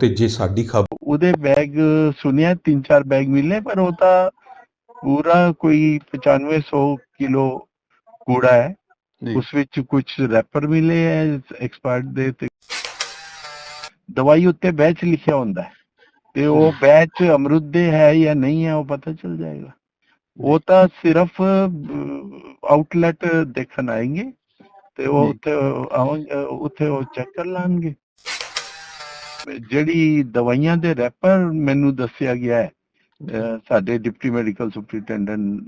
ਤੇ ਜੇ ਸਾਡੀ ਖਬਰ ਉਹਦੇ ਬੈਗ ਸੁਣਿਆ ਤਿੰਨ ਚਾਰ ਬੈਗ ਮਿਲੇ ਪਰ ਉਹ ਤਾਂ ਪੂਰਾ ਕੋਈ 9500 ਕਿਲੋ ਕੂੜਾ ਹੈ। ਉਸ ਵਿੱਚ ਕੁਝ ਰੈਪਰ ਮਿਲੇ ਹੈ ਐਕਸਪਰਟ ਦੇ ਤੇ ਦਵਾਈ ਉੱਤੇ ਬੈਚ ਲਿਖਿਆ ਹੁੰਦਾ ਹੈ। ਤੇ ਉਹ ਬੈਚ ਅਮਰੁਦ ਦੇ ਹੈ ਜਾਂ ਨਹੀਂ ਹੈ ਉਹ ਪਤਾ ਚੱਲ ਜਾਏਗਾ। ਉਹ ਤਾਂ ਸਿਰਫ ਆਊਟਲੈਟ ਦੇਖਣ ਆਏਂਗੇ ਤੇ ਉਹ। ਉੱਥੇ ਉੱਥੇ ਉਹ ਚੈੱਕ ਕਰ ਲਾਂਗੇ। ਜਿਹੜੀ ਦਵਾਈਆਂ ਦੇ ਰੈਪਰ ਮੈਨੂੰ ਦੱਸਿਆ ਗਿਆ ਹੈ ਸਾਡੇ ਡਿਪਟੀ ਮੈਡੀਕਲ ਸੁਪਰੀਟੈਂਡੈਂਟ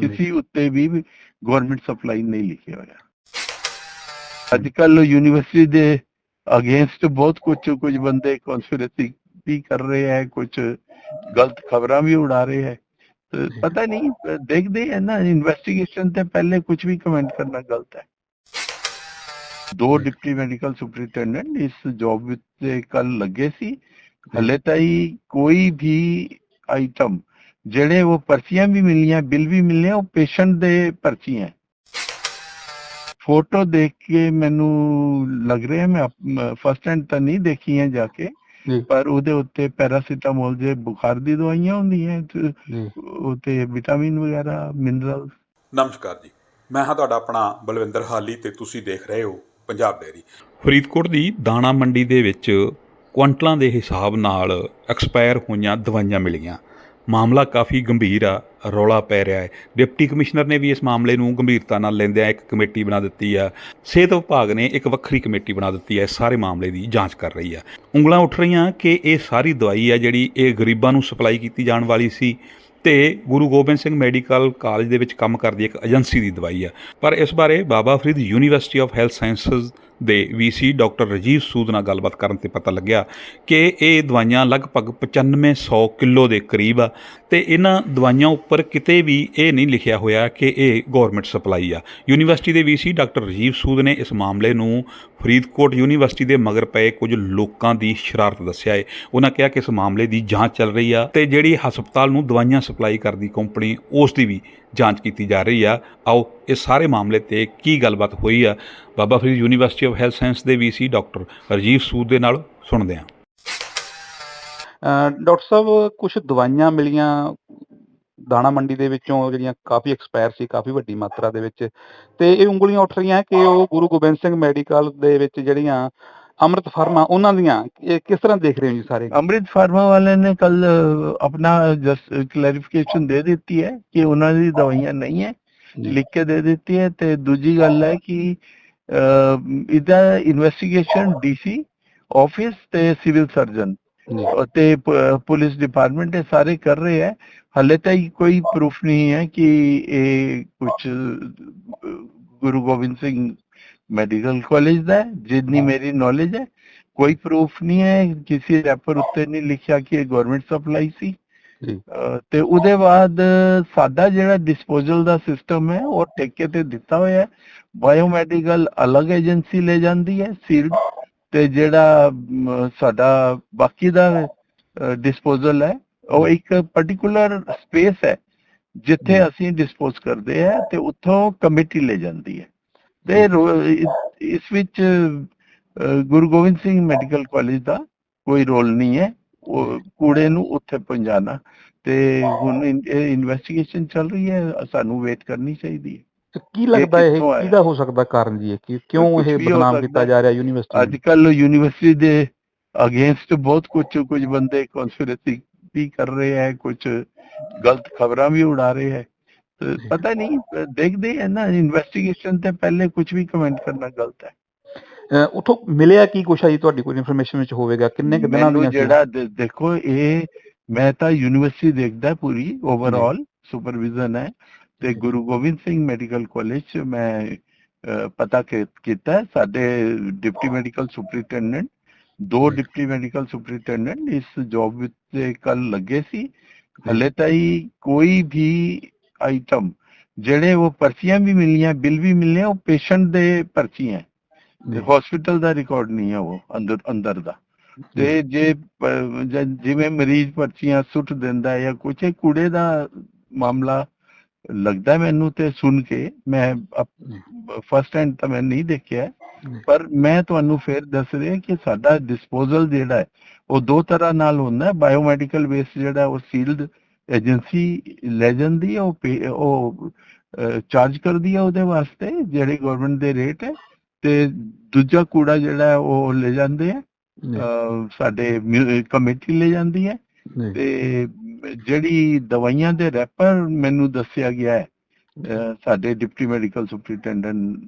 ਕਿਸੇ ਉੱਤੇ ਵੀ ਗਵਰਨਮੈਂਟ ਸਪਲਾਈ ਨਹੀਂ ਲਿਖਿਆ ਹੋਇਆ। ਅੱਜ ਕੱਲ ਯੂਨੀਵਰਸਿਟੀ ਦੇ ਅਗੇਂਸਟ ਬਹੁਤ ਕੁਝ ਕੁਝ ਬੰਦੇ ਕਨਸਪੀਰੇਸੀ ਵੀ ਕਰ ਰਹੇ ਹੈ ਕੁਝ ਗਲਤ ਖਬਰਾਂ ਵੀ ਉਡਾ ਰਹੇ ਹੈ। ਪਤਾ ਨਹੀਂ ਦੇਖਦੇ ਹੈ ਨਾ ਇਨਵੈਸਟੀਗੇਸ਼ਨ ਤੇ ਪਹਿਲੇ ਕੁਝ ਵੀ ਕਮੈਂਟ ਕਰਨਾ ਗਲਤ ਹੈ। ਦੋ ਡਿਪਟੀ ਮੈਡੀਕਲ ਸੁਪਰੀਟੈਂਡੈਂਟ ਇਸ ਜੌਬ ਵਿੱਚ ਕੱਲ ਲੱਗੇ ਸੀ। ਹਲੇ ਤਾਈ ਕੋਈ ਵੀ ਆਈਟਮ ਜਿਹੜੇ ਉਹ ਪਰਚੀਆਂ ਵੀ ਮਿਲੀਆਂ ਬਿੱਲ ਵੀ ਮਿਲੇ ਉਹ ਪੇਸ਼ੈਂਟ ਦੇ ਪਰਚੀਆਂ ਫੋਟੋ ਦੇਖ ਕੇ ਮੈਨੂੰ ਲੱਗ ਰਿਹਾ ਮੈਂ ਫਸਟ ਹੈਂਡ ਤਾਂ ਨਹੀਂ ਦੇਖੀ ਹੈ ਜਾ ਕੇ। ਪਰ ਉਹਦੇ ਉੱਤੇ ਪੈਰਾਸੀਟਾਮੋਲ ਜੇ ਬੁਖਾਰ ਦੀ ਦਵਾਈਆਂ ਹੁੰਦੀਆਂ ਉਤੇ ਵਿਟਾਮਿਨ ਵਗੈਰਾ ਮਿਨਰਲ ਨਮਸਕਾਰ ਜੀ। ਮੈਂ ਹਾਂ ਤੁਹਾਡਾ ਆਪਣਾ ਬਲਵਿੰਦਰ ਹਾਲੀ ਤੇ ਤੁਸੀਂ ਦੇਖ ਰਹੇ ਹੋ ਪੰਜਾਬ ਡੇਰੀ ਫਰੀਦਕੋਟ ਦੀ ਦਾਣਾ ਮੰਡੀ ਦੇ ਵਿੱਚ ਕੁਆਂਟਲਾਂ ਦੇ ਹਿਸਾਬ ਨਾਲ ਐਕਸਪਾਇਰ ਹੋਈਆਂ ਦਵਾਈਆਂ ਮਿਲੀਆਂ। ਮਾਮਲਾ ਕਾਫੀ ਗੰਭੀਰ ਆ, ਰੌਲਾ ਪੈ ਰਿਹਾ ਹੈ। ਡਿਪਟੀ ਕਮਿਸ਼ਨਰ ਨੇ ਵੀ ਇਸ ਮਾਮਲੇ ਨੂੰ ਗੰਭੀਰਤਾ ਨਾਲ ਲੈਂਦਿਆਂ ਇੱਕ ਕਮੇਟੀ ਬਣਾ ਦਿੱਤੀ ਆ। ਸਿਹਤ ਵਿਭਾਗ ਨੇ ਇੱਕ ਵੱਖਰੀ ਕਮੇਟੀ ਬਣਾ ਦਿੱਤੀ ਹੈ ਸਾਰੇ ਮਾਮਲੇ ਦੀ ਜਾਂਚ ਕਰ ਰਹੀ ਆ। ਉਂਗਲਾਂ ਉੱਠ ਰਹੀਆਂ ਕਿ ਇਹ ਸਾਰੀ ਦਵਾਈ ਆ ਜਿਹੜੀ ਇਹ ਗਰੀਬਾਂ ਨੂੰ ਸਪਲਾਈ ਕੀਤੀ ਜਾਣ ਵਾਲੀ ਸੀ ਤੇ ਗੁਰੂ ਗੋਬਿੰਦ ਸਿੰਘ ਮੈਡੀਕਲ ਕਾਲਜ ਦੇ ਵਿੱਚ ਕੰਮ ਕਰਦੀ ਇੱਕ ਏਜੰਸੀ ਦੀ ਦਵਾਈ ਆ ਪਰ ਇਸ ਬਾਰੇ Baba Farid university of health sciences ਦੇ ਵੀਸੀ ਡਾਕਟਰ ਰਜੀਵ ਸੂਦ ਨਾਲ ਗੱਲਬਾਤ ਕਰਨ ਤੇ ਪਤਾ ਲੱਗਿਆ ਕਿ ਇਹ ਦਵਾਈਆਂ ਲਗਭਗ 9500 ਕਿਲੋ ਦੇ ਕਰੀਬ ਆ ਤੇ ਇਹਨਾਂ ਦਵਾਈਆਂ ਉੱਪਰ ਕਿਤੇ ਵੀ ਇਹ ਨਹੀਂ ਲਿਖਿਆ ਹੋਇਆ ਕਿ ਇਹ ਗਵਰਨਮੈਂਟ ਸਪਲਾਈ ਆ। ਯੂਨੀਵਰਸਿਟੀ ਦੇ ਵੀਸੀ ਡਾਕਟਰ ਰਜੀਵ ਸੂਦ ਨੇ ਇਸ ਮਾਮਲੇ ਨੂੰ ਫਰੀਦਕੋਟ ਯੂਨੀਵਰਸਿਟੀ ਦੇ ਮਗਰ ਪਏ ਕੁਝ ਲੋਕਾਂ ਦੀ ਸ਼ਰਾਰਤ ਦੱਸਿਆ ਹੈ ਉਹਨਾਂ ਕਿਹਾ ਕਿ ਇਸ ਮਾਮਲੇ ਦੀ ਜਾਂਚ ਚੱਲ ਰਹੀ ਆ ਤੇ ਜਿਹੜੀ ਹਸਪਤਾਲ ਨੂੰ ਦਵਾਈਆਂ ਸਪਲਾਈ ਕਰਦੀ ਕੰਪਨੀ ਉਸ ਦੀ ਵੀ ਜਾਂਚ ਕੀਤੀ ਜਾ ਰਹੀ ਆ। ਆਓ, ਇਹ ਸਾਰੇ ਮਾਮਲੇ ਤੇ ਕੀ ਗੱਲਬਾਤ ਹੋਈ ਆ। Baba Farid university of health science ਦੇ ਵੀਸੀ ਡਾਕਟਰ ਰਜੀਵ ਸੂਦ ਦੇ ਨਾਲ ਸੁਣਦੇ ਹਾਂ। ਡਾਕਟਰ ਸਾਹਿਬ ਕੁਝ ਦਵਾਈਆਂ ਮਿਲੀਆਂ ਦਾਣਾ ਮੰਡੀ ਦੇ ਵਿੱਚੋਂ, ਜਿਹੜੀਆਂ ਕਾਫੀ ਐਕਸਪਾਇਰ ਸੀ, ਕਾਫੀ ਵੱਡੀ ਮਾਤਰਾ ਦੇ ਵਿੱਚ। ਤੇ ਇਹ ਉਂਗਲੀਆਂ ਉੱਠ ਰਹੀਆਂ ਕਿ ਉਹ ਗੁਰੂ ਗੋਬਿੰਦ ਸਿੰਘ ਮੈਡੀਕਲ ਦੇ ਵਿੱਚ ਜਿਹੜੀਆਂ ਅੰਮ੍ਰਿਤ ਫਰਮਾ ਉਹਨਾਂ ਦੀਆਂ ਇਹ ਕਿਸ ਤਰ੍ਹਾਂ ਦੇਖ ਰਹੇ ਹੋ ਜੀ ਸਾਰੇ अमृत फार्मा वाले ने कल अ, अपना जस्ट क्लैरिफिकेशन दे देती है कि ਉਹਨਾਂ ਦੀ ਦਵਾਈਆਂ ਨਹੀਂ ਹੈ ਜੀ। ਲਿਖ ਕੇ ਦੇ ਦਿੱਤੀ ਹੈ ਤੇ ਦੂਜੀ ਗੱਲ ਹੈ ਕਿ ਅ, ਇਹਦਾ ਇਨਵੈਸਟੀਗੇਸ਼ਨ ਡੀਸੀ ਆਫਿਸ ਤੇ ਸਿਵਲ ਸਰਜਨ ਜੀ ਤੇ ਪ- ਪੁਲਿਸ ਡਿਪਾਰਟਮੈਂਟ ਇਹ ਸਾਰੇ ਕਰ ਰਹੇ ਹੈ ਹਲੇ ਤੱਕ ਕੋਈ ਪ੍ਰੂਫ ਨਹੀਂ ਹੈ ਕਿ ਇਹ ਕੁਝ ਗੁਰੂ ਗੋਬਿੰਦ ਸਿੰਘ ਮੈਡੀਕਲ ਕਾਲਜ ਦਾ ਹੈ ਜਿੰਨੀ ਮੇਰੀ ਨੌਲੇਜ ਹੈ। ਕੋਈ ਪ੍ਰੂਫ ਨਹੀਂ ਹੈ ਕਿਸੇ ਰੈਪਰ ਉੱਤੇ ਨਹੀਂ ਲਿਖਿਆ ਕਿ ਇਹ ਗਵਰਨਮੈਂਟ ਸਪਲਾਈ ਸੀ। ਜੀ। ਅਹ ਤੇ ਉਹਦੇ ਬਾਅਦ ਸਾਡਾ ਜਿਹੜਾ ਡਿਸਪੋਜ਼ਲ ਦਾ ਸਿਸਟਮ ਹੈ ਉਹ ਠੇਕੇ ਤੇ ਦਿੱਤਾ ਹੋਇਆ ਹੈ। ਬਾਇਓਮੈਡੀਕਲ ਅਲੱਗ ਏਜੰਸੀ ਲੈ ਜਾਂਦੀ ਹੈ ਸੀਲਡ ਤੇ ਜਿਹੜਾ ਸਾਡਾ ਬਾਕੀ ਦਾ ਡਿਸਪੋਜ਼ਲ ਹੈ ਉਹ ਇੱਕ ਪਾਰਟਿਕੂਲਰ ਸਪੇਸ ਹੈ ਜਿੱਥੇ। ਅਸੀਂ ਡਿਸਪੋਜ਼ ਕਰਦੇ ਆ ਤੇ ਉੱਥੋਂ ਕਮੇਟੀ ਲੈ ਜਾਂਦੀ ਹੈ। ਤੇ ਇਸ- ਵਿੱਚ ਗੁਰੂ ਗੋਬਿੰਦ ਸਿੰਘ ਮੈਡੀਕਲ ਕਾਲਜ ਦਾ ਕੋਈ ਰੋਲ ਨਹੀਂ ਹੈ। ਉਹ ਕੂੜੇ ਨੂੰ ਉੱਥੇ ਪਹੁੰਚਾਉਣਾ। ਤੇ ਹੁਣ ਇਨਵੈਸਟੀਗੇਸ਼ਨ ਚੱਲ ਰਹੀ ਹੈ। ਸਾਨੂੰ ਵੇਟ ਕਰਨੀ ਚਾਹੀਦੀ ਹੈ। ਤੇ ਕੀ ਲੱਗਦਾ ਇਹ? ਕਿਹਦਾ ਹੋ ਸਕਦਾ ਕਾਰਨ ਜੀ ਕਿ ਕਿਉਂ ਇਹ ਬਦਨਾਮ ਕੀਤਾ। ਜਾ ਰਿਹਾ ਯੂਨੀਵਰਸਿਟੀ ਅੱਜ ਕੱਲ ਯੂਨੀਵਰਸਿਟੀ ਦੇ ਅਗੇਂਸਟ ਬਹੁਤ ਕੁਝ ਕੁਝ ਬੰਦੇ ਕਨਸਪੀਰੇਸੀ ਵੀ ਕਰ ਰਹੇ ਹੈ। ਕੁਝ ਗਲਤ ਖਬਰਾਂ ਵੀ ਉਡਾ ਰਹੇ ਹੈ। ਪਤਾ ਨਹੀਂ ਦੇਖਦੇ ਹੈ ਨਾ ਇਨਵੈਸਟੀਗੇਸ਼ਨ ਤੇ ਪਹਿਲੇ ਕੁਝ ਵੀ ਕਮੈਂਟ ਕਰਨਾ ਗਲਤ ਹੈ। ਉੱਥੋਂ ਮਿਲਿਆ ਕੀ ਕੁਛ ਹੈ ਜੀ? ਤੁਹਾਡੀ ਕੋਈ ਇਨਫੋਰਮੇਸ਼ਨ ਵਿੱਚ ਹੋਵੇਗਾ? ਕਿੰਨੇ ਕੁ ਦਿਨਾਂ ਦੀਆਂ? ਜਿਹੜਾ ਦੇਖੋ ਇਹ ਮੈਂ ਤਾਂ ਯੂਨੀਵਰਸਿਟੀ ਦੇਖਦਾ ਪੂਰੀ ਓਵਰਆਲ ਸੁਪਰਵਿਜ਼ਨ ਹੈ। ਤੇ ਗੁਰੂ ਗੋਬਿੰਦ ਸਿੰਘ ਮੈਡੀਕਲ ਕਾਲਜ ਚ ਮੈਂ ਪਤਾ ਕੀਤਾ। ਸਾਡੇ ਡਿਪਟੀ ਮੈਡੀਕਲ ਸੁਪਰੀਟੈਂਡੈਂਟ ਦੋ ਡਿਪਟੀ ਮੈਡੀਕਲ ਸੁਪਰੀਟੈਂਡੈਂਟ ਇਸ ਜੌਬ ਵਿੱਚ ਕੱਲ ਲੱਗੇ ਸੀ। ਹਲੇ ਤਾਈ ਕੋਈ ਵੀ ਆਈਟਮ ਜਿਹੜੇ ਉਹ ਪਰਚੀਆਂ ਵੀ ਮਿਲੀਆਂ ਬਿੱਲ ਵੀ ਮਿਲੇ ਉਹ ਪੇਸ਼ੈਂਟ ਦੇ ਪਰਚੀਆਂ ਜੀ। ਹਸਪੀਟਲ ਦਾ ਰਿਕਾਰਡ ਨਹੀਂ ਹੈ ਉਹ ਅੰਦਰ ਅੰਦਰ ਦਾ ਤੇ ਜੇ ਜਿਵੇਂ ਮਰੀਜ਼ ਪਰਚੀਆਂ ਸੁੱਟ ਦਿੰਦਾ ਹੈ ਜਾਂ ਕੁਛ ਕੂੜੇ ਦਾ ਮਾਮਲਾ ਲੱਗਦਾ ਮੈਨੂੰ ਤੇ ਸੁਣ ਕੇ ਮੈਂ। ਫਸਟ ਹੈਂਡ ਤਾਂ ਮੈਂ ਨਹੀਂ ਦੇਖਿਆ। ਪਰ ਮੈਂ ਤੁਹਾਨੂੰ ਫੇਰ ਦੱਸ ਰਿਹਾ ਕਿ ਸਾਡਾ ਡਿਸਪੋਜ਼ਲ ਜਿਹੜਾ ਹੈ ਉਹ ਦੋ ਤਰ੍ਹਾਂ ਨਾਲ ਹੁੰਦਾ ਹੈ ਬਾਇਓਮੈਡੀਕਲ ਵੇਸਟ ਜਿਹੜਾ ਉਹ ਸੀਲਡ ਏਜੰਸੀ ਲੈ ਜਾਂਦੀ ਹੈ ਉਹ ਉਹ ਚਾਰਜ ਕਰਦੀ ਹੈ ਉਹਦੇ ਵਾਸਤੇ ਜਿਹੜੇ ਗਵਰਨਮੈਂਟ ਦੇ ਰੇਟ ਹੈ ਤੇ ਦੂਜਾ ਕੂੜਾ ਜਿਹੜਾ ਉਹ ਲੈ ਜਾਂਦੇ ਆ ਸਾਡੇ ਕਮੇਟੀ ਲੈ ਜਾਂਦੀ ਹੈ ਤੇ ਜਿਹੜੀ ਦਵਾਈਆਂ ਦੇ ਰੈਪਰ ਮੈਨੂੰ ਦੱਸਿਆ ਗਿਆ ਹੈ ਸਾਡੇ ਡਿਪਟੀ ਮੈਡੀਕਲ ਸੁਪਰਡੈਂਟੈਂਟ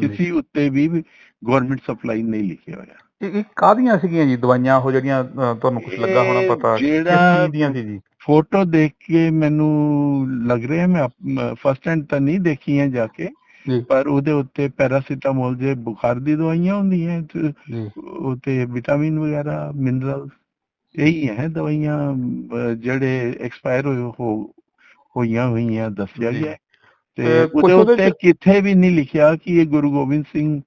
ਕਿਸੇ ਉੱਤੇ ਵੀ ਗਵਰਨਮੈਂਟ ਸਪਲਾਈ ਨਹੀਂ ਲਿਖਿਆ ਹੋਇਆ। ਇਹ ਇਹ ਕਾਹਦੀਆਂ ਸੀਗੀਆਂ ਜੀ ਦਵਾਈਆਂ ਉਹ ਜਿਹੜੀਆਂ ਤੁਹਾਨੂੰ ਕੁਝ ਲੱਗਾ ਹੋਣਾ ਇਹ ਪਤਾ ਕਿਸ ਜਿਹੜਾ ਚੀਜ਼ ਦੀਆਂ ਸੀ ਜੀ ਫੋਟੋ ਦੇਖ ਕੇ ਮੈਨੂੰ ਲੱਗ ਰਿਹਾ ਮੈਂ ਫਸਟ ਹੈਂਡ ਤਾਂ ਨਹੀਂ ਦੇਖੀਆਂ ਜਾ ਕੇ ਜੀ। ਪਰ ਉਹਦੇ ਉੱਤੇ ਪੈਰਾਸੀਟਾਮੋਲ ਜੇ ਬੁਖਾਰ ਦੀ ਦਵਾਈਆਂ ਹੁੰਦੀਆਂ ਤੇ ਜੀ ਉਤੇ ਵਿਟਾਮਿਨ ਵਗੈਰਾ ਮਿਨਰਲ ਇਹੀ ਹੈ ਦਵਾਈਆਂ ਅਹ, ਜਿਹੜੇ ਐਕਸਪਾਇਰ ਹੋ ਹੋਈਆਂ ਹੋਈਆਂ ਦੱਸਿਆ ਜੀ। ਗਿਆ ਹੈ। ਤੇ ਤੇ ਕੁਛ ਉਹਦੇ ਉਹਦੇ ਉੱਤੇ ਕਿੱਥੇ ਵੀ ਨਹੀਂ ਲਿਖਿਆ ਕਿ ਇਹ ਗੁਰੂ ਗੋਬਿੰਦ ਸਿੰਘ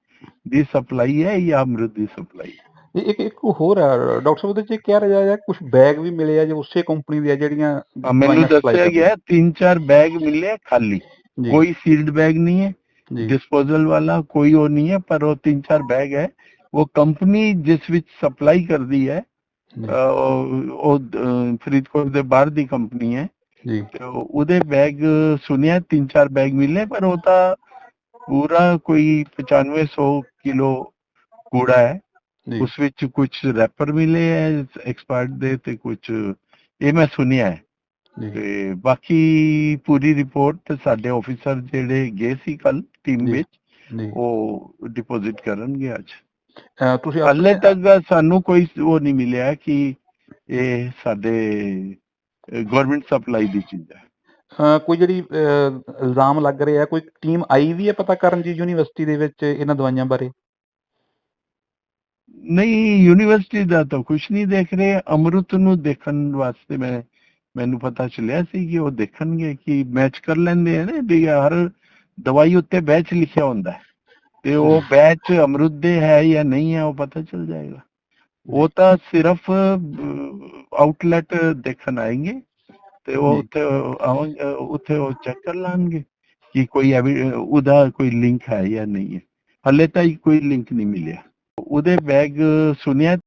ਦੀ ਸਪਲਾਈ ਹੈ ਇਹ ਅਮਰਤ ਦੀ ਸਪਲਾਈ ਹੈ? ਇੱਕ ਇੱਕ ਹੋਰ ਡਾਕਟਰ ਸਾਹਿਬ ਉਹਦੇ ਚ ਰਿਹਾ ਹੈ ਕੁਝ ਬੈਗ ਵੀ ਮਿਲੇ ਆ ਜੋ ਉਸੇ ਕੰਪਨੀ ਦੇ ਜਿਹੜੀਆਂ ਮੈਨੂੰ ਦੱਸਿਆ ਗਿਆ ਤਿੰਨ ਚਾਰ ਬੈਗ ਮਿਲੇ ਖਾਲੀ। ਕੋਈ ਸੀਲਡ ਬੈਗ ਨਹੀਂ ਹੈ ਡਿਸਪੋਜ਼ਲ ਵਾਲਾ ਕੋਈ ਉਹ ਨਹੀਂ ਹੈ ਪਰ ਉਹ ਤਿੰਨ ਚਾਰ ਬੈਗ ਹੈ। ਉਹ ਕੰਪਨੀ ਜਿਸ ਵਿੱਚ ਸਪਲਾਈ ਕਰਦੀ ਹੈ ਉਹ ਫਰੀਦਕੋਟ ਦੇ ਬਾਹਰ ਦੀ ਕੰਪਨੀ ਹੈ। ਜੀ। ਉਹਦੇ ਬੈਗ ਸੁਣਿਆ ਤਿੰਨ ਚਾਰ ਬੈਗ ਮਿਲੇ ਪਰ ਉਹ ਤਾਂ ਪੂਰਾ ਕੋਈ 9500 ਕਿਲੋ ਕੂੜਾ ਹੈ। ਉਸ ਵਿੱਚ ਕੁਝ ਰੈਪਰ ਮਿਲੇ ਹੈ ਐਕਸਪਰਟ ਦੇ ਤੇ ਕੁਝ ਇਹ ਮੈਂ ਸੁਣਿਆ ਹੈ। ਤੇ ਬਾਕੀ ਪੂਰੀ ਰਿਪੋਰਟ ਸਾਡੇ ਆਫੀਸਰ ਜਿਹੜੇ ਗਏ ਸੀ ਕੱਲ ਟੀਮ। ਵਿੱਚ ਉਹ ਡਿਪੋਜ਼ਿਟ ਕਰਨਗੇ ਅੱਜ। ਤੁਸੀਂ ਹਾਲੇ ਤੱਕ ਸਾਨੂੰ ਕੋਈ ਉਹ ਨਹੀਂ ਮਿਲਿਆ ਕਿ ਇਹ ਸਾਡੇ ਗਵਰਨਮੈਂਟ ਸਪਲਾਈ ਦੀ ਚੀਜ਼ ਹੈ। ਕੋਈ ਜਿਹੜੀ ਇਲਜ਼ਾਮ ਲੱਗ ਰਿਹਾ ਕੋਈ ਟੀਮ ਆਈ ਵੀ ਹੈ ਪਤਾ ਕਰਨ ਜੀ ਯੂਨੀਵਰਸਿਟੀ ਦੇ ਵਿੱਚ ਇਹਨਾਂ ਦਵਾਈਆਂ ਬਾਰੇ? ਨਹੀਂ ਯੂਨੀਵਰਸਿਟੀ ਦਾ ਤਾਂ ਕੁਝ ਨਹੀਂ ਦੇਖ ਰਹੇ। ਅਮਰੁਤ ਨੂੰ ਦੇਖਣ ਵਾਸਤੇ ਮੈਂ ਮੈਨੂੰ ਪਤਾ ਚੱਲਿਆ ਸੀ ਕਿ ਉਹ ਦੇਖਣਗੇ ਕਿ ਮੈਚ ਕਰ ਲੈਂਦੇ ਆ ਨਾ ਵੀ ਹਰ ਦਵਾਈ ਉੱਤੇ ਬੈਚ ਲਿਖਿਆ ਹੁੰਦਾ ਹੈ। ਤੇ ਉਹ ਬੈਚ ਅਮਰੁਤ ਦੇ ਹੈ ਜਾਂ ਨਹੀਂ ਹੈ ਉਹ ਪਤਾ ਚੱਲ ਜਾਏਗਾ। ਉਹ ਤਾਂ ਸਿਰਫ ਆਊਟਲੈਟ ਦੇਖਣ ਆਏਗੇ। ਤੇ ਉਹ। ਉੱਥੇ ਆਉਣ ਉੱਥੇ ਉਹ ਚੈੱਕ ਕਰ ਲਾਂਗੇ ਕਿ ਕੋਈ ਉਹਦਾ ਕੋਈ ਲਿੰਕ ਹੈ ਜਾਂ ਨਹੀਂ ਹੈ ਹਲੇ ਤਾਂ ਕੋਈ ਲਿੰਕ ਨਹੀਂ ਮਿਲਿਆ ਉਹਦੇ ਬੈਗ ਸੁਣਿਆ